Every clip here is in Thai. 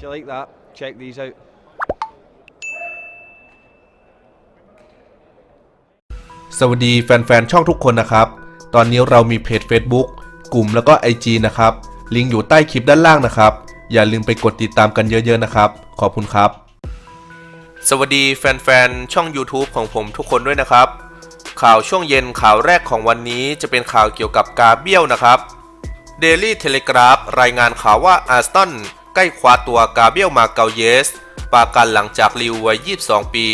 If you like that, check these out. สวัสดีแฟนๆ ช่องทุกคนนะครับ ตอนนี้เรามีเพจ Facebook กลุ่มแล้วก็ IG นะครับ ลิงก์อยู่ใต้คลิปด้านล่างนะครับ อย่าลืมไปกดติดตามกันเยอะๆนะครับ ขอบคุณครับ สวัสดีแฟนๆ ช่อง YouTube ของผมทุกคนด้วยนะครับ ข่าวช่วงเย็นข่าวแรกของวันนี้จะเป็นข่าวเกี่ยวกับกาเบียลนะครับ Daily Telegraph รายงานข่าวว่าอาร์สตัน ใกล้คว้าตัวกาเบียลมาเกาเยส ปากันหลังจากลิววัย 22 ปี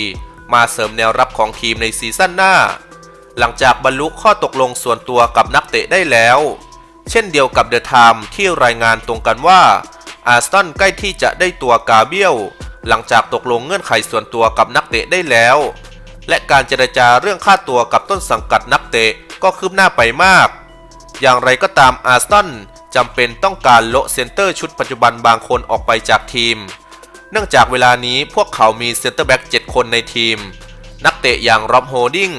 มาเสริมแนวรับของทีมในซีซั่นหน้า หลังจากบรรลุข้อตกลงส่วนตัวกับนักเตะได้แล้ว เช่นเดียวกับเดอะไทม์ที่รายงานตรงกันว่าอาร์สตันใกล้ที่จะได้ตัวกาเบียลหลังจากตกลงเงื่อนไขส่วนตัวกับนักเตะได้แล้ว และการเจรจาเรื่องค่าตัวกับต้นสังกัดนักเตะก็คืบหน้าไปมาก อย่างไรก็ตามอาร์สตัน จำเป็นต้องการโละเซนเตอร์ชุดปัจจุบันบางคนออกไปจากทีม เนื่องจากเวลานี้พวกเขามีเซนเตอร์แบ็ก7คนในทีม นักเตะอย่างร็อบโฮดิง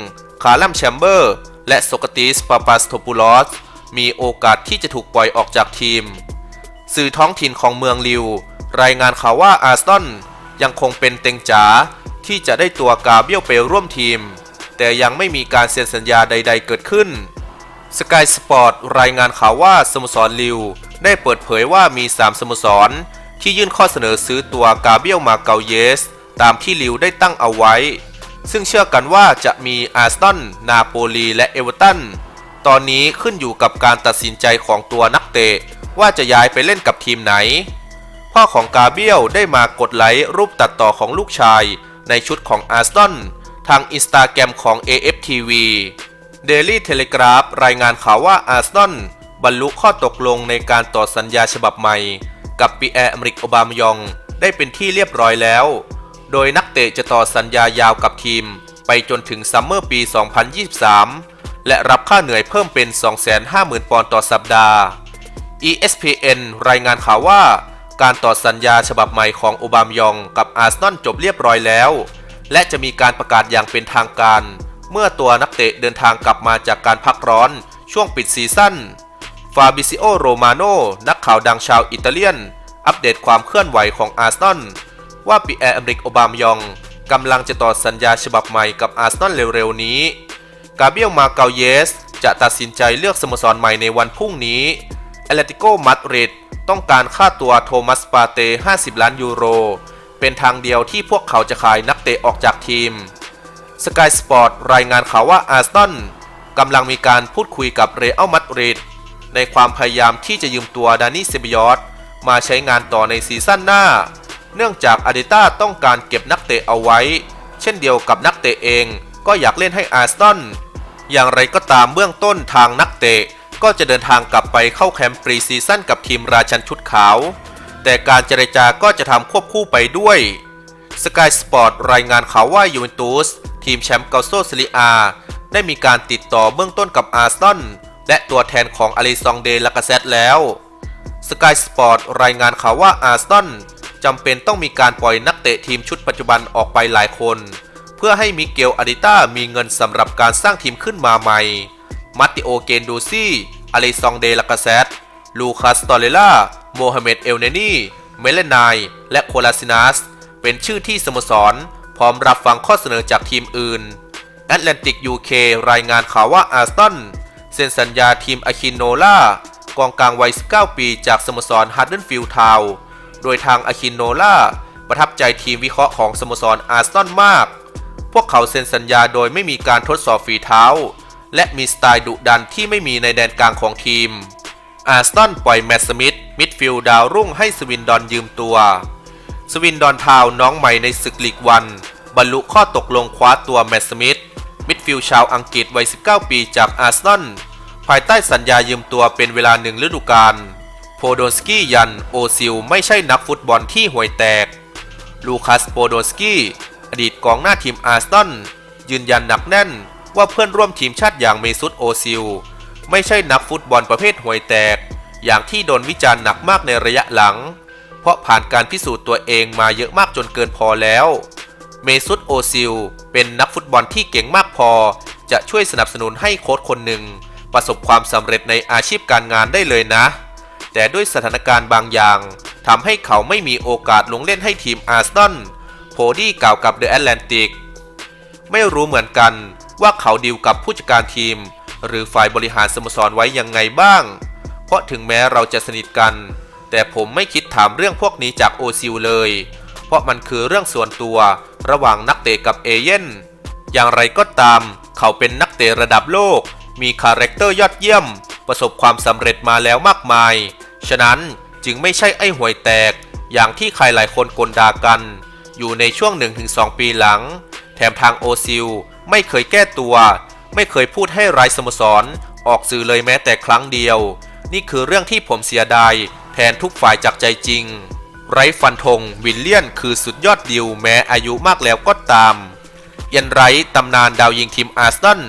คาร์ลัมแชมเบอร์ และโซกติสปาปาสโทปูลอสมีโอกาสที่จะถูกปล่อยออกจากทีม สื่อท้องถิ่นของเมืองลิว รายงานข่าวว่าอาร์สตันยังคงเป็นเต็งจ๋าที่จะได้ตัวกาเบียลไปร่วมทีม แต่ยังไม่มีการเซ็นสัญญาใด ๆ เกิดขึ้น สกายสปอร์ตรายงานข่าวว่าสโมสรลิว ได้เปิดเผยว่ามี 3 สโมสร ที่ยื่นข้อเสนอซื้อตัวกาเบียลมาเกาเยส ตามที่ลิวได้ตั้งเอาไว้ ซึ่งเชื่อกันว่าจะมีอาร์สตันนาโปลีและเอเวอร์ตันตอนนี้ขึ้นอยู่กับการตัดสินใจของตัวนักเตะ ว่าจะย้ายไปเล่นกับทีมไหน พ่อของกาเบียลได้มากดไลค์รูปตัดต่อของลูกชาย ในชุดของอาร์สตันทางอินสตาแกรมของ AFTV Daily Telegraph รายงานข่าวว่าอาร์สตันบรรลุข้อตกลงในการต่อสัญญาฉบับใหม่ กับปีแอร์อเมริกโอบามยอง ได้เป็นที่เรียบร้อยแล้ว โดยนักเตะจะต่อสัญญายาวกับทีม ไปจนถึงซัมเมอร์ปี 2023 และรับค่าเหนื่อยเพิ่มเป็น 250,000 ปอนด์ต่อสัปดาห์ ESPN รายงานข่าวว่า การต่อสัญญาฉบับใหม่ของโอบามยอง กับอาร์เซนอลจบเรียบร้อยแล้ว และจะมีการประกาศอย่างเป็นทางการ เมื่อตัวนักเตะเดินทางกลับมาจากการพักร้อนช่วงปิดซีซั่น ฟาบิซิโอ โรมาโน นักข่าวดังชาวอิตาเลียน อัปเดตความเคลื่อนไหวของอาร์เซนอลว่าปีแอร์อเมริกโอบามยองกำลังจะต่อสัญญาฉบับใหม่กับอาร์เซนอลเร็วๆนี้ กาเบียลมาเกาเยส จะตัดสินใจเลือกสโมสรใหม่ในวันพรุ่งนี้แอตเลติโกมาดริดต้องการค่าตัวโทมัสปาเต้50 ล้านยูโร เป็นทางเดียวที่พวกเขาจะขายนักเตะออกจากทีม สกายสปอร์ตรายงานข่าวว่าอาร์สตันกำลังมีการพูดคุยกับเรอัลมาดริดในความพยายามที่จะยืมตัวดานิเซบิยอตมาใช้งานต่อในซีซั่นหน้า เนื่องจากอาร์เดต้าต้องการเก็บนักเตะเอาไว้ เช่นเดียวกับนักเตะเองก็อยากเล่นให้อาร์สตันอย่างไรก็ตามเบื้องต้นทางนักเตะ ก็จะเดินทางกลับไปเข้าแคมป์ปรีซีซั่นกับทีมราชันชุดขาว แต่การเจรจาก็จะทำควบคู่ไปด้วยสกายสปอร์ตรายงานข่าวว่ายูเวนตุส ทีมแชมป์เกาโซซิลิอาได้มีการติดต่อเบื้องต้นกับอาร์สตันและตัวแทนของอลิซองเดลากาเซตแล้วสกายสปอร์ตรายงานข่าวว่าอาร์สตันจำเป็นต้องมีการปล่อยนักเตะทีมชุดปัจจุบันออกไปหลายคน เพื่อให้มิเกลอาดิต้ามีเงินสำหรับการสร้างทีมขึ้นมาใหม่ มัตติโอเกนดูซี่อลิซองเดลากาเซตลูคัสตอเรล่าโมฮัมเหม็ดเอลเนนีเมเลนายและโคลาซินัสเป็นชื่อที่สโมสร พร้อมรับฟังข้อเสนอจากทีมอื่นแอตแลนติกยูเครายงานข่าวว่าอาร์สตันเซ็นสัญญาทีมอาคินโนล่ากองกลางวัย 19 ปีจากสโมสรฮาร์เดนฟิลด์ทาวโดยทางอาคินโนล่าประทับใจทีมวิเคราะห์ของสโมสรอาร์สตันมาก พวกเขาเซ็นสัญญาโดยไม่มีการทดสอบฝีเท้า และมีสไตล์ดุดันที่ไม่มีในแดนกลางของทีมอาร์สตันปล่อยแมตต์สมิธมิดฟิลด์ดาวรุ่งให้สวินดอนยืมตัว สวินดอนทาวน้องใหม่ในศึกลีกวัน บรรลุข้อตกลงคว้าตัวแมตต์สมิธมิดฟิลด์ชาวอังกฤษวัย 19 ปีจากอาร์เซนอลภายใต้สัญญายืมตัวเป็นเวลาหนึ่งฤดูกาลโพโดนสกี้ยันโอซิลไม่ใช่นักฟุตบอลที่ห่วยแตก ลูคัสโปโดนสกี้อดีตกองหน้าทีมอาร์เซนอลยืนยันหนักแน่นว่าเพื่อนร่วมทีมชาติอย่างเมซุตโอซิลไม่ใช่นักฟุตบอลประเภทห่วยแตก อย่างที่โดนวิจารณ์หนักมากในระยะหลัง ราะผ่านการพิสูจน์ตัวเองมาเยอะมากจนเกินพอแล้ว เมซุตโอซิล เป็นนักฟุตบอลที่เก่งมากพอ จะช่วยสนับสนุนให้โค้ชคนหนึ่ง ประสบความสำเร็จในอาชีพการงานได้เลยนะ แต่ด้วยสถานการณ์บางอย่างทำให้เขาไม่มีโอกาสลงเล่นให้ทีมอาร์เซนอลโพดี้กล่าวกับเดอะแอตแลนติกไม่รู้เหมือนกันว่าเขาดีลกับผู้จัดการทีม หรือฝ่ายบริหารสโมสรไว้ยังไงบ้าง เพราะถึงแม้เราจะสนิทกัน แต่ผมไม่คิด ถามเรื่องพวกนี้จากโอซิลเลย เพราะมันคือเรื่องส่วนตัวระหว่างนักเตะกับเอเย่นอย่างไรก็ตาม เขาเป็นนักเตะระดับโลก มีคาแรคเตอร์ยอดเยี่ยม ประสบความสำเร็จมาแล้วมากมาย ฉะนั้นจึงไม่ใช่ไอ้ห่วยแตก อย่างที่ใครหลายคนกลดากัน อยู่ในช่วง 1-2 ปีหลัง แถมทางโอซิลไม่เคยแก้ตัว ไม่เคยพูดให้รายสโมสรออกสื่อเลยแม้แต่ครั้งเดียว นี่คือเรื่องที่ผมเสียดาย ทนทุกฝ่ายจากใจจริง ไรฟันธงวิลเลียนคือสุดยอดดิวแม้อายุมากแล้วก็ตามเอียนไรตำนานดาวยิงทีมอาร์เซนอล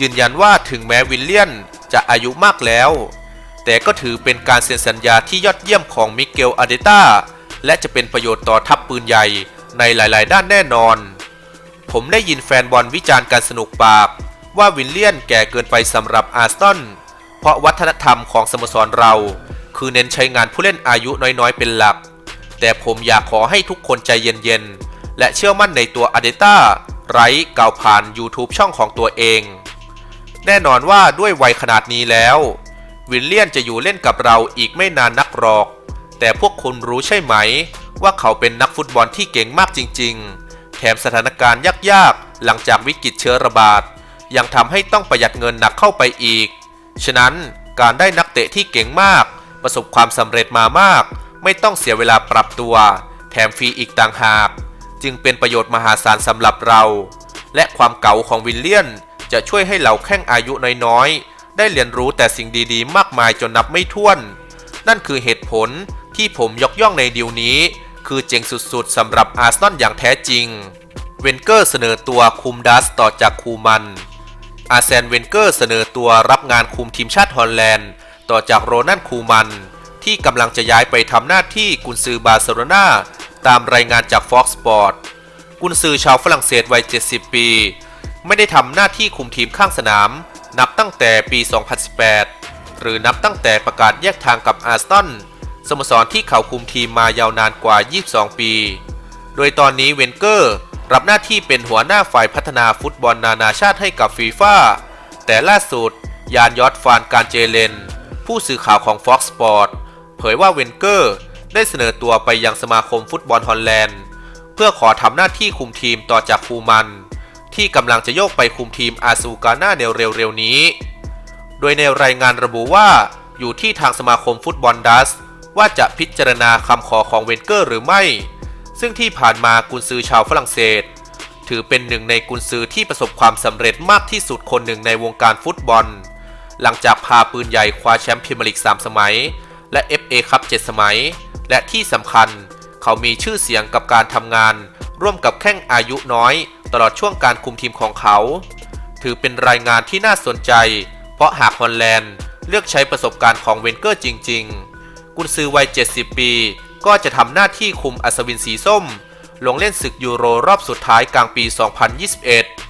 ยืนยันว่าถึงแม้วิลเลียนจะอายุมากแล้ว แต่ก็ถือเป็นการเซ็นสัญญาที่ยอดเยี่ยมของมิเกลอาเดต้าและจะเป็นประโยชน์ต่อทัพปืนใหญ่ในหลาย ๆ ด้านแน่นอน ผมได้ยินแฟนบอลวิจารณ์การสนุกปาก ว่าวิลเลียนแก่เกินไปสำหรับอาร์เซนเพราะวัฒนธรรมของสโมสรเรา คือเน้นใช้งานผู้เล่นอายุน้อยๆ เป็นหลัก แต่ผมอยากขอให้ทุกคนใจเย็นๆ และเชื่อมั่นในตัวอาเดต้าไร้กล่าวผ่าน YouTube ช่องของตัวเอง แน่นอนว่าด้วยวัยขนาดนี้แล้ว วิลเลียนจะอยู่เล่นกับเราอีกไม่นานนักหรอก แต่พวกคุณรู้ใช่ไหม ว่าเขาเป็นนักฟุตบอลที่เก่งมากจริง ๆ แถมสถานการณ์ยากๆ หลังจากวิกฤตเชื้อระบาด ยังทำให้ต้องประหยัดเงินหนักเข้าไปอีก ฉะนั้นการได้นักเตะที่เก่งมาก ประสบความสำเร็จมามาก ไม่ต้องเสียเวลาปรับตัว แถมฟรีอีกต่างหาก จึงเป็นประโยชน์มหาศาลสำหรับเรา และความเก๋าของวิลเลียน จะช่วยให้เหล่าแข้งอายุน้อยๆ ได้เรียนรู้แต่สิ่งดีๆ มากมายจนนับไม่ถ้วน นั่นคือเหตุผลที่ผมยกย่องในดีลนี้ คือเจ๋งสุดๆสำหรับอาร์ซนอลอย่างแท้จริง เวนเกอร์เสนอตัวคุมดัสต่อจากคูมันอาร์เซนเวนเกอร์เสนอตัวรับงานคุมทีมชาติฮอลแลนด์ ต่อจากโรนันคูมัน ที่กำลังจะย้ายไปทำหน้าที่กุนซือบาร์เซโลนาตามรายงานจาก Fox Sport กุนซือชาวฝรั่งเศสวัย 70 ปี ไม่ได้ทำหน้าที่คุมทีมข้างสนาม นับตั้งแต่ปี 2018 หรือนับตั้งแต่ประกาศแยกทางกับอาร์เซนสโมสรที่เขาคุมทีมมายาวนานกว่า 22 ปี โดยตอนนี้เวนเกอร์รับหน้าที่เป็นหัวหน้าฝ่ายพัฒนาฟุตบอลนานาชาติให้กับฟีฟ่าแต่ล่าสุดยานยอดฟานการเจเลน ผู้สื่อข่าวของ Fox Sport เผยว่าเวนเกอร์ได้เสนอตัวไปยังสมาคมฟุตบอลฮอลแลนด์ เพื่อขอทำหน้าที่คุมทีมต่อจากคูมัน ที่กำลังจะโยกไปคุมทีมอาซูกาน่าในเร็วๆนี้ โดยในรายงานระบุว่าอยู่ที่ทางสมาคมฟุตบอลดัส ว่าจะพิจารณาคำขอของเวนเกอร์หรือไม่ ซึ่งที่ผ่านมากุนซือชาวฝรั่งเศส ถือเป็นหนึ่งในกุนซือที่ประสบความสำเร็จมากที่สุดคนหนึ่งในวงการฟุตบอล หลังจากพาปืนใหญ่คว้าแชมป์พรีเมียร์ลีก 3 สมัย และ FA คัพ 7 สมัย และที่สำคัญ เขามีชื่อเสียงกับการทำงาน ร่วมกับแข้งอายุน้อย ตลอดช่วงการคุมทีมของเขา ถือเป็นรายงานที่น่าสนใจ เพราะหากฮอลแลนด์เลือกใช้ประสบการณ์ของเวนเกอร์จริง ๆ กุนซือวัย 70 ปี ก็จะทำหน้าที่คุมอัศวินสีส้ม ลงเล่นศึกยูโรรอบสุดท้ายกลางปี 2021